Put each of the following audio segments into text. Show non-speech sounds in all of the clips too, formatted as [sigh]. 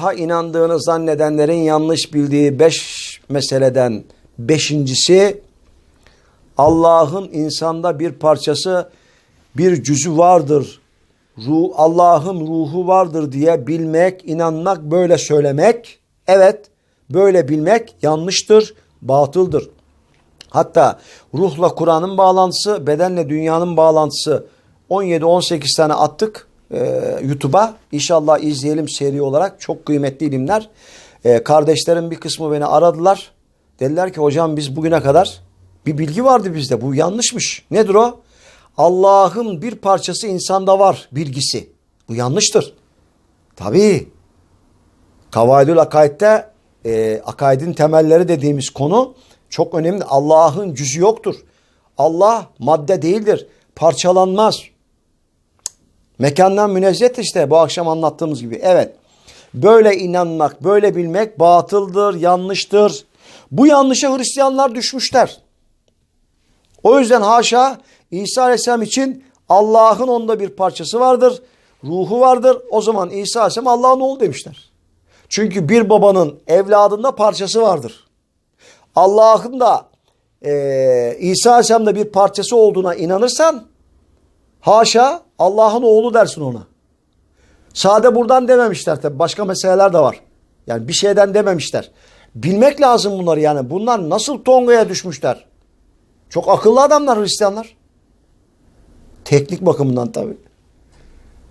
Allah'a inandığını zannedenlerin yanlış bildiği beş meseleden beşincisi Allah'ın insanda bir parçası bir cüzü vardır. Ruh, Allah'ın ruhu vardır diye bilmek, inanmak, böyle söylemek. Evet, böyle bilmek yanlıştır, batıldır. Hatta ruhla Kur'an'ın bağlantısı, bedenle dünyanın bağlantısı 17-18 tane attık e, YouTube'a. İnşallah izleyelim seri olarak. Çok kıymetli ilimler. E, kardeşlerim bir kısmı beni aradılar. Dediler ki hocam biz bugüne kadar bir bilgi vardı bizde. Bu yanlışmış. Nedir o? Allah'ın bir parçası insanda var bilgisi. Bu yanlıştır. Tabii. Kavaidül Akaid'de e, akaidin temelleri dediğimiz konu çok önemli. Allah'ın cüzü yoktur. Allah madde değildir. Parçalanmaz. Mekandan münezzehtir işte bu akşam anlattığımız gibi. Evet. Böyle inanmak, böyle bilmek batıldır, yanlıştır. Bu yanlışa Hristiyanlar düşmüşler. O yüzden haşa İsa Aleyhisselam için Allah'ın onda bir parçası vardır. Ruhu vardır. O zaman İsa Aleyhisselam Allah'ın oğlu demişler. Çünkü bir babanın evladında parçası vardır. Allah'ın da e, İsa Aleyhisselam'da bir parçası olduğuna inanırsan haşa Allah'ın oğlu dersin ona. Sade buradan dememişler tabi. Başka meseleler de var. Yani bir şeyden dememişler. Bilmek lazım bunları yani. Bunlar nasıl Tonga'ya düşmüşler? Çok akıllı adamlar Hristiyanlar. Teknik bakımından tabi.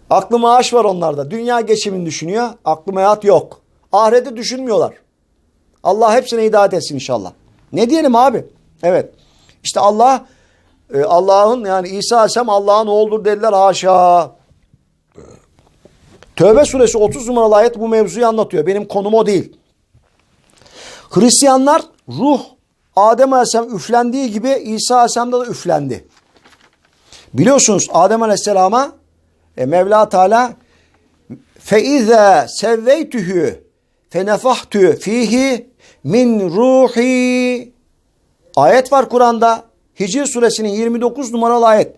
Aklı maaş var onlarda. Dünya geçimini düşünüyor. Aklı hayat yok. Ahireti düşünmüyorlar. Allah hepsine hidayet etsin inşallah. Ne diyelim abi? Evet. İşte Allah e, Allah'ın yani İsa Aleyhisselam Allah'ın oğludur dediler haşa. Tövbe suresi 30 numaralı ayet bu mevzuyu anlatıyor. Benim konum o değil. Hristiyanlar ruh Adem Aleyhisselam üflendiği gibi İsa Aleyhisselam'da da üflendi. Biliyorsunuz Adem Aleyhisselam'a e, Mevla Teala feize sevveytühü fenefahtü fihi min ruhi ayet var Kur'an'da Hicr suresinin 29 numaralı ayet.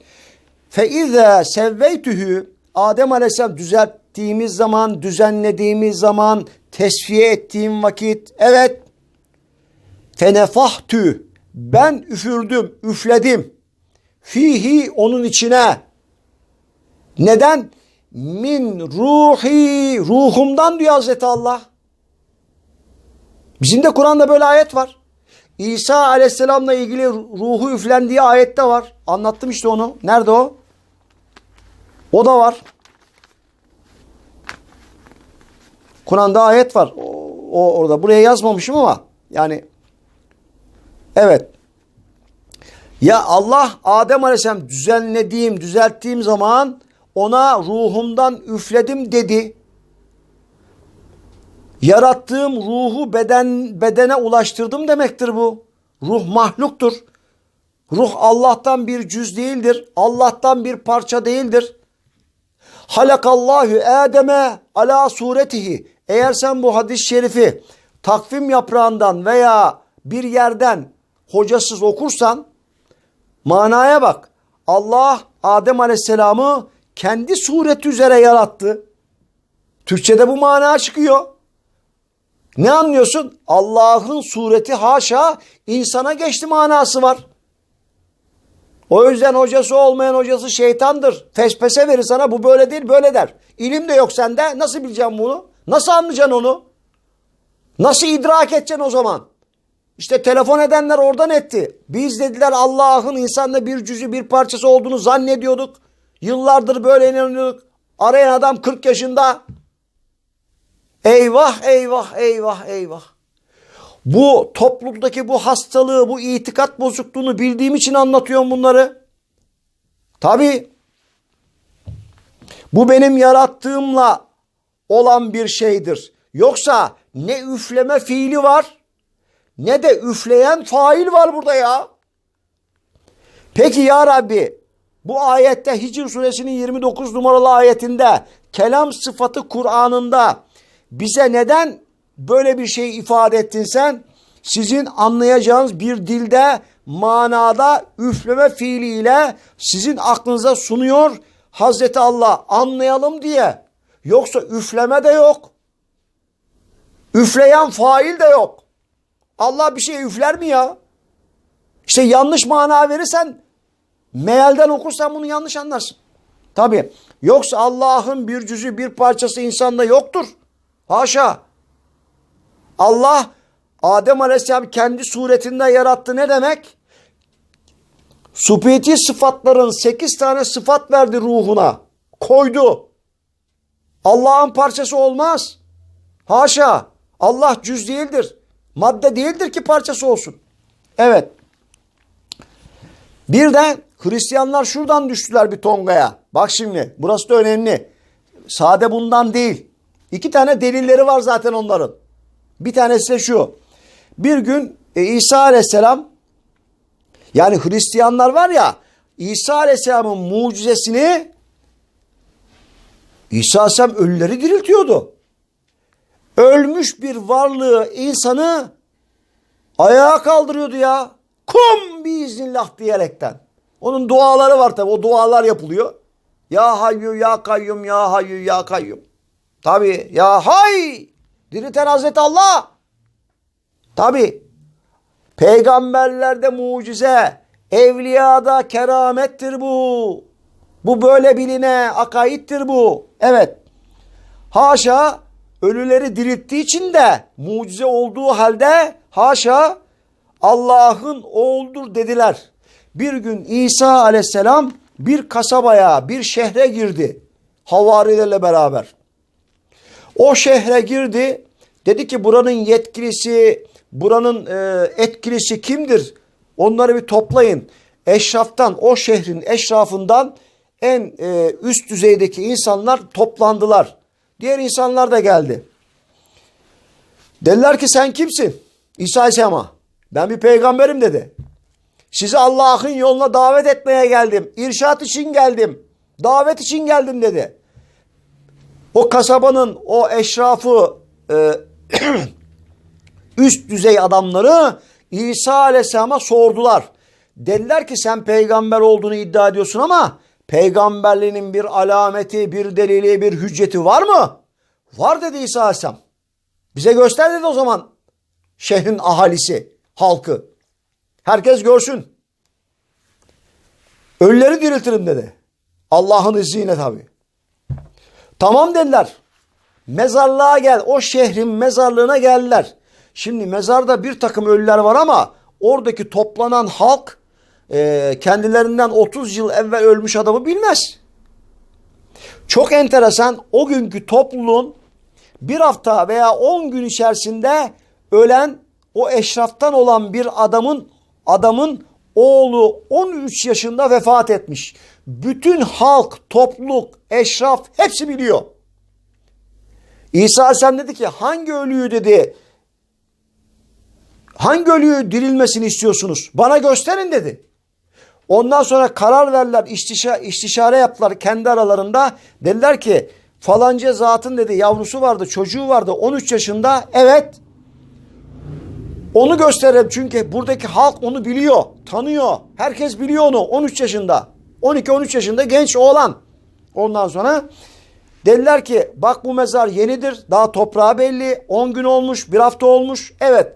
Feize sevveytühü Adem Aleyhisselam düzelttiğimiz zaman düzenlediğimiz zaman tesfiye ettiğim vakit evet fenefahtü ben üfürdüm üfledim. Fihi onun içine. Neden? Min ruhi ruhumdan diyor Hazreti Allah. Bizim de Kur'an'da böyle ayet var. İsa aleyhisselamla ilgili ruhu üflendiği ayette var. Anlattım işte onu. Nerede o? O da var. Kur'an'da ayet var. O, o orada. Buraya yazmamışım ama yani evet. Ya Allah Adem Aleyhisselam düzenlediğim, düzelttiğim zaman ona ruhumdan üfledim dedi. Yarattığım ruhu beden bedene ulaştırdım demektir bu. Ruh mahluktur. Ruh Allah'tan bir cüz değildir. Allah'tan bir parça değildir. Halakallahu Adem'e ala suretihi. Eğer sen bu hadis-i şerifi takvim yaprağından veya bir yerden hocasız okursan manaya bak. Allah Adem Aleyhisselam'ı kendi sureti üzere yarattı. Türkçede bu mana çıkıyor. Ne anlıyorsun? Allah'ın sureti haşa insana geçti manası var. O yüzden hocası olmayan hocası şeytandır. Fespese verir sana bu böyle değil böyle der. İlim de yok sende. Nasıl bileceğim bunu? Nasıl anlayacaksın onu? Nasıl idrak edeceksin o zaman? İşte telefon edenler oradan etti. Biz dediler Allah'ın insanda bir cüzü bir parçası olduğunu zannediyorduk. Yıllardır böyle inanıyorduk. Arayan adam 40 yaşında. Eyvah eyvah eyvah eyvah. Bu toplumdaki bu hastalığı, bu itikat bozukluğunu bildiğim için anlatıyorum bunları. Tabi bu benim yarattığımla olan bir şeydir. Yoksa ne üfleme fiili var ne de üfleyen fail var burada ya. Peki ya Rabbi bu ayette Hicr suresinin 29 numaralı ayetinde kelam sıfatı Kur'an'ında bize neden böyle bir şey ifade ettin sen? Sizin anlayacağınız bir dilde manada üfleme fiiliyle sizin aklınıza sunuyor Hazreti Allah anlayalım diye. Yoksa üfleme de yok. Üfleyen fail de yok. Allah bir şey üfler mi ya? İşte yanlış mana verirsen mealden okursan bunu yanlış anlarsın. Tabi. Yoksa Allah'ın bir cüzü bir parçası insanda yoktur. Haşa. Allah Adem Aleyhisselam kendi suretinde yarattı ne demek? Subjektif sıfatların 8 tane sıfat verdi ruhuna. Koydu. Allah'ın parçası olmaz. Haşa. Allah cüz değildir. Madde değildir ki parçası olsun. Evet. Bir de Hristiyanlar şuradan düştüler bir tongaya. Bak şimdi burası da önemli. Sade bundan değil. İki tane delilleri var zaten onların. Bir tanesi de şu. Bir gün e, İsa Aleyhisselam yani Hristiyanlar var ya İsa Aleyhisselam'ın mucizesini İsa Aleyhisselam ölüleri diriltiyordu. Ölmüş bir varlığı insanı ayağa kaldırıyordu ya. Kum biiznillah diyerekten. Onun duaları var tabi. O dualar yapılıyor. Ya hayyu ya kayyum ya hayyu ya kayyum. Tabi ya hay diriten Hazreti Allah. Tabi peygamberlerde mucize, evliyada keramettir bu. Bu böyle biline akaittir bu. Evet. Haşa ölüleri dirilttiği için de mucize olduğu halde haşa Allah'ın oğuldur dediler. Bir gün İsa aleyhisselam bir kasabaya, bir şehre girdi. Havarilerle beraber. O şehre girdi. Dedi ki buranın yetkilisi, buranın e, etkilisi kimdir? Onları bir toplayın. Eşraftan, o şehrin eşrafından en e, üst düzeydeki insanlar toplandılar. Diğer insanlar da geldi. Dediler ki sen kimsin? İsa Aleyhisselam'a. Ben bir peygamberim dedi. Sizi Allah'ın yoluna davet etmeye geldim. İrşat için geldim. Davet için geldim dedi. O kasabanın o eşrafı e, [clears throat] üst düzey adamları İsa Aleyhisselam'a sordular. Dediler ki sen peygamber olduğunu iddia ediyorsun ama peygamberliğinin bir alameti, bir delili, bir hücceti var mı? Var dedi İsa Aleyhisselam. Bize göster dedi o zaman şehrin ahalisi, halkı. Herkes görsün. Ölüleri diriltirim dedi. Allah'ın izniyle tabi. Tamam dediler. Mezarlığa gel. O şehrin mezarlığına geldiler. Şimdi mezarda bir takım ölüler var ama oradaki toplanan halk e, kendilerinden 30 yıl evvel ölmüş adamı bilmez. Çok enteresan o günkü topluluğun bir hafta veya 10 gün içerisinde ölen o eşraftan olan bir adamın adamın oğlu 13 yaşında vefat etmiş. Bütün halk, topluluk, eşraf hepsi biliyor. İsa Aleyhisselam dedi ki hangi ölüyü dedi hangi ölüyü dirilmesini istiyorsunuz? Bana gösterin dedi. Ondan sonra karar verdiler, istişare, istişare yaptılar kendi aralarında. Dediler ki falanca zatın dedi yavrusu vardı, çocuğu vardı 13 yaşında. Evet onu gösterelim çünkü buradaki halk onu biliyor, tanıyor. Herkes biliyor onu 13 yaşında. 12-13 yaşında genç oğlan. Ondan sonra dediler ki bak bu mezar yenidir. Daha toprağı belli. 10 gün olmuş, bir hafta olmuş. Evet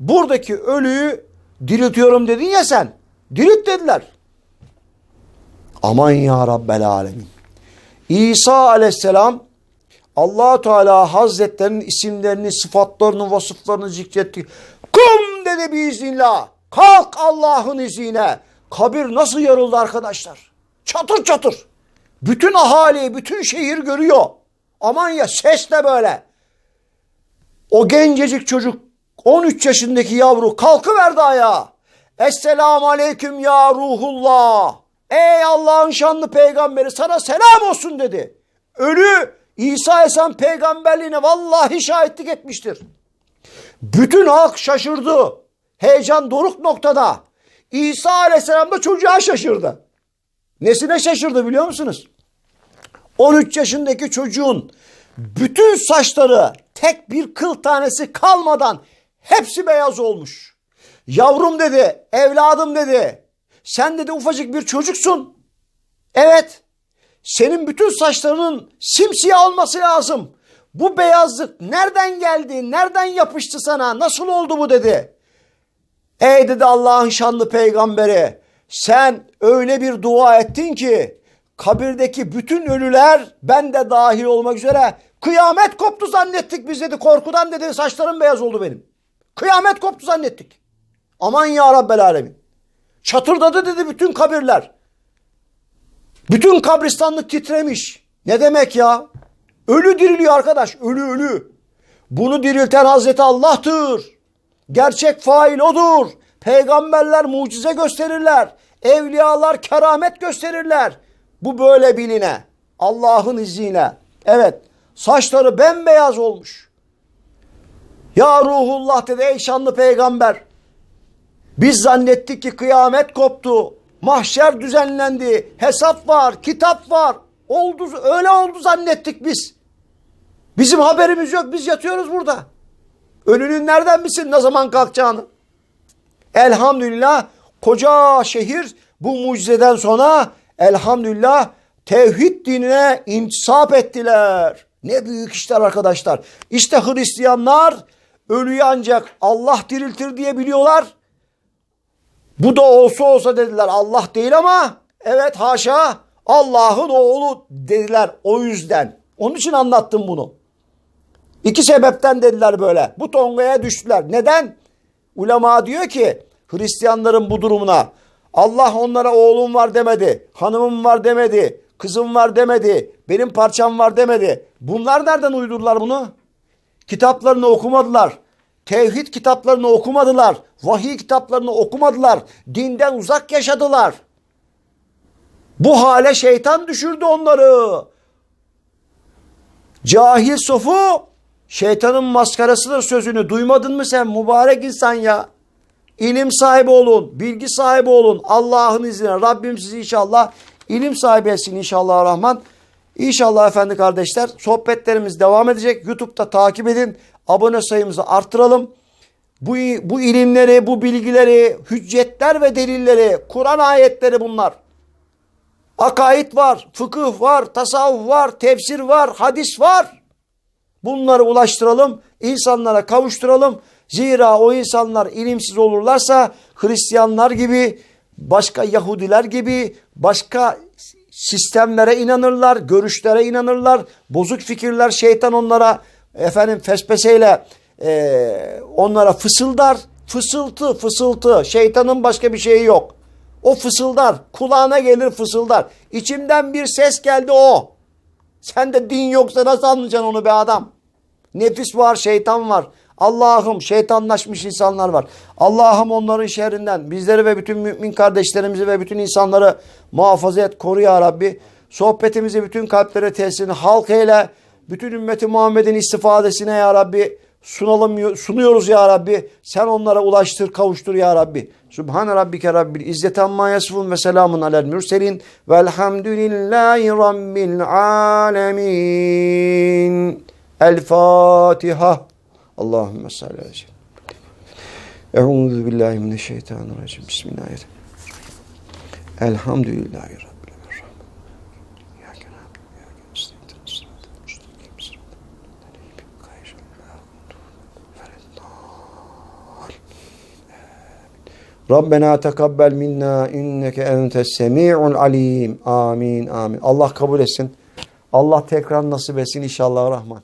buradaki ölüyü diriltiyorum dedin ya sen. Dirilt dediler. Aman ya Rabbel Alemin. İsa aleyhisselam allah Teala Hazretlerinin isimlerini, sıfatlarını, vasıflarını zikretti. Kum dedi biiznillah. Kalk Allah'ın izniyle. Kabir nasıl yarıldı arkadaşlar? Çatır çatır. Bütün ahali, bütün şehir görüyor. Aman ya ses de böyle. O gencecik çocuk 13 yaşındaki yavru kalkıverdi ayağa. Esselamu aleyküm ya ruhullah. Ey Allah'ın şanlı peygamberi sana selam olsun dedi. Ölü İsa Aleyhisselam peygamberliğine vallahi şahitlik etmiştir. Bütün halk şaşırdı. Heyecan doruk noktada. İsa Aleyhisselam da çocuğa şaşırdı. Nesine şaşırdı biliyor musunuz? 13 yaşındaki çocuğun bütün saçları tek bir kıl tanesi kalmadan hepsi beyaz olmuş. Yavrum dedi, evladım dedi. Sen dedi ufacık bir çocuksun. Evet. Senin bütün saçlarının simsiyah olması lazım. Bu beyazlık nereden geldi? Nereden yapıştı sana? Nasıl oldu bu dedi. Ey dedi Allah'ın şanlı peygamberi. Sen öyle bir dua ettin ki kabirdeki bütün ölüler ben de dahil olmak üzere kıyamet koptu zannettik biz dedi. Korkudan dedi saçlarım beyaz oldu benim. Kıyamet koptu zannettik. Aman ya Rabbel Alemin. Çatırdadı dedi bütün kabirler. Bütün kabristanlık titremiş. Ne demek ya? Ölü diriliyor arkadaş. Ölü ölü. Bunu dirilten Hazreti Allah'tır. Gerçek fail odur. Peygamberler mucize gösterirler. Evliyalar keramet gösterirler. Bu böyle biline. Allah'ın izniyle. Evet. Saçları bembeyaz olmuş. Ya ruhullah dedi ey şanlı peygamber. Biz zannettik ki kıyamet koptu. Mahşer düzenlendi. Hesap var, kitap var. Oldu, öyle oldu zannettik biz. Bizim haberimiz yok. Biz yatıyoruz burada. Ölünün nereden bilsin ne zaman kalkacağını? Elhamdülillah koca şehir bu mucizeden sonra elhamdülillah tevhid dinine intisap ettiler. Ne büyük işler arkadaşlar. İşte Hristiyanlar ölüyü ancak Allah diriltir diye biliyorlar. Bu da olsa olsa dediler Allah değil ama evet haşa Allah'ın oğlu dediler o yüzden. Onun için anlattım bunu. İki sebepten dediler böyle. Bu tongaya düştüler. Neden? Ulema diyor ki Hristiyanların bu durumuna Allah onlara oğlum var demedi, hanımım var demedi, kızım var demedi, benim parçam var demedi. Bunlar nereden uydurdular bunu? Kitaplarını okumadılar. Tevhid kitaplarını okumadılar. Vahiy kitaplarını okumadılar. Dinden uzak yaşadılar. Bu hale şeytan düşürdü onları. Cahil sofu şeytanın maskarasıdır sözünü duymadın mı sen mübarek insan ya? İlim sahibi olun, bilgi sahibi olun. Allah'ın izniyle Rabbim sizi inşallah ilim sahibi etsin inşallah Rahman. İnşallah efendi kardeşler sohbetlerimiz devam edecek. YouTube'da takip edin. Abone sayımızı arttıralım. Bu, bu ilimleri, bu bilgileri, hüccetler ve delilleri, Kur'an ayetleri bunlar. Akaid var, fıkıh var, tasavvuf var, tefsir var, hadis var. Bunları ulaştıralım, insanlara kavuşturalım. Zira o insanlar ilimsiz olurlarsa Hristiyanlar gibi, başka Yahudiler gibi, başka sistemlere inanırlar, görüşlere inanırlar. Bozuk fikirler şeytan onlara efendim fespeseyle e, onlara fısıldar. Fısıltı, fısıltı. Şeytanın başka bir şeyi yok. O fısıldar. Kulağına gelir fısıldar. İçimden bir ses geldi o. Sen de din yoksa nasıl anlayacaksın onu be adam? Nefis var, şeytan var. Allah'ım şeytanlaşmış insanlar var. Allah'ım onların şerrinden bizleri ve bütün mümin kardeşlerimizi ve bütün insanları muhafaza et, koru ya Rabbi. Sohbetimizi bütün kalplere tesirini halk eyle. Bütün ümmeti Muhammed'in istifadesine ya Rabbi sunalım, sunuyoruz ya Rabbi. Sen onlara ulaştır, kavuştur ya Rabbi. Subhan rabbike rabbil izzeti amma yasifun ve selamun alel mürselin velhamdülillahi rabbil alemin. El Fatiha. Allahümme salli aleyhi ve sellem. Euzu billahi mineşşeytanirracim. Bismillahirrahmanirrahim. Elhamdülillahi rabbil alamin. İyyake nestaîn. Sıratal mustakîm. Sıratal lezîne ghayril Rabbena tekabbel minna inneke entes semi'ul alim. Amin amin. Allah kabul etsin. Allah tekrar nasip etsin inşallah Rahman.